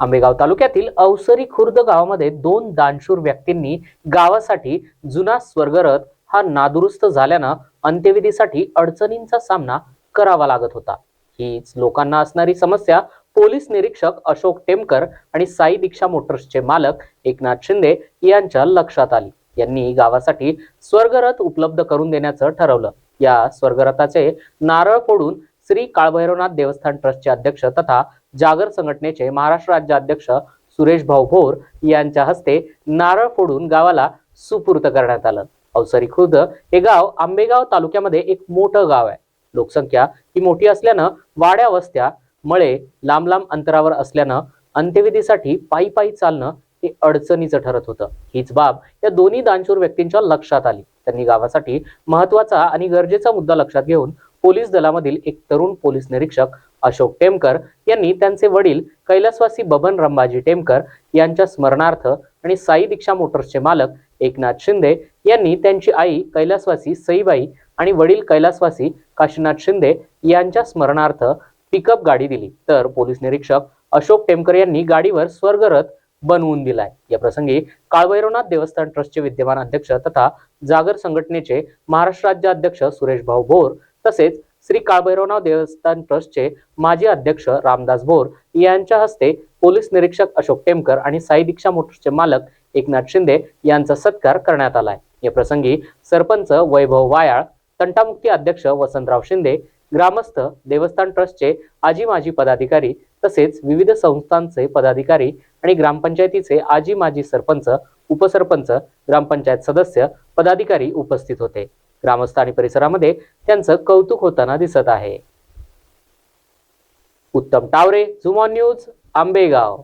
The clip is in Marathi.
आंबेगाव तालुक्यातील अवसरी खुर्द गावामध्ये दोन दानशूर व्यक्तींनी गावासाठी जुना स्वर्गरथ हा नादुरुस्त झाल्यानं अंत्यविधीसाठी अडचणींचा सामना करावा लागत होता. हीच लोकांना असणारी समस्या पोलीस निरीक्षक अशोक टेमकर आणि साई दीक्षा मोटर्सचे मालक एकनाथ शिंदे यांच्या लक्षात आली. यांनी गावासाठी स्वर्गरथ उपलब्ध करून देण्याचं ठरवलं. या स्वर्गरथाचे नारळ फोडून श्री काळभैरवनाथ देवस्थान ट्रस्टचे अध्यक्ष तथा जागर संघटनेचे महाराष्ट्र राज्य अध्यक्ष सुरेश भाऊ भोर यांच्या हस्ते नारळ फोडून गावाला सुपूर्त करण्यात आलं. अवसरी खुर्द हे गाव आंबेगाव तालुक्यामध्ये एक मोठं गाव आहे. लोकसंख्या ही मोठी असल्यानं वाड्या वस्त्या मळे लांब लांब अंतरावर असल्यानं अंत्यविधीसाठी पायी पायी चालणं हे अडचणीचं ठरत होतं. हीच बाब या दोन्ही दानशूर व्यक्तींच्या लक्षात आली. त्यांनी गावासाठी महत्त्वाचा आणि गरजेचा मुद्दा लक्षात घेऊन पोलीस दलामधील एक तरुण पोलीस निरीक्षक अशोक टेमकर यांनी त्यांचे वडील कैलासवासी बबन रंबाजी टेमकर यांच्या स्मरणार्थ आणि साई दीक्षा मोटर्सचे मालक एकनाथ शिंदे यांनी त्यांची आई कैलासवासी सईबाई आणि वडील कैलासवासी काशीनाथ शिंदे यांच्या स्मरणार्थ पिकअप गाडी दिली. तर पोलीस निरीक्षक अशोक टेमकर यांनी गाडीवर स्वर्गरथ बनवून दिलाय. या प्रसंगी काळभैरवनाथ देवस्थान ट्रस्टचे विद्यमान अध्यक्ष तथा जागर संघटनेचे महाराष्ट्र राज्य अध्यक्ष सुरेश भाऊ भोर तसेच श्री काळभैरवनाथ देवस्थान ट्रस्टचे माजी अध्यक्ष रामदास भोर यांच्या हस्ते पोलीस निरीक्षक अशोक टेमकर आणि साई दीक्षा मोटर्सचे मालक एकनाथ शिंदे यांचा सत्कार करण्यात आलाय. या प्रसंगी सरपंच वैभव वायाळ तंटामुक्ती अध्यक्ष वसंतराव शिंदे ग्रामस्थ देवस्थान ट्रस्टचे आजी माजी पदाधिकारी तसेच विविध संस्थांचे पदाधिकारी आणि ग्रामपंचायतीचे आजी माजी सरपंच उपसरपंच ग्रामपंचायत सदस्य पदाधिकारी उपस्थित होते. ग्रामस्थ आणि परिसरामध्ये त्यांचं कौतुक होताना दिसत आहे. उत्तम टावरे झुमॉन न्यूज आंबेगाव.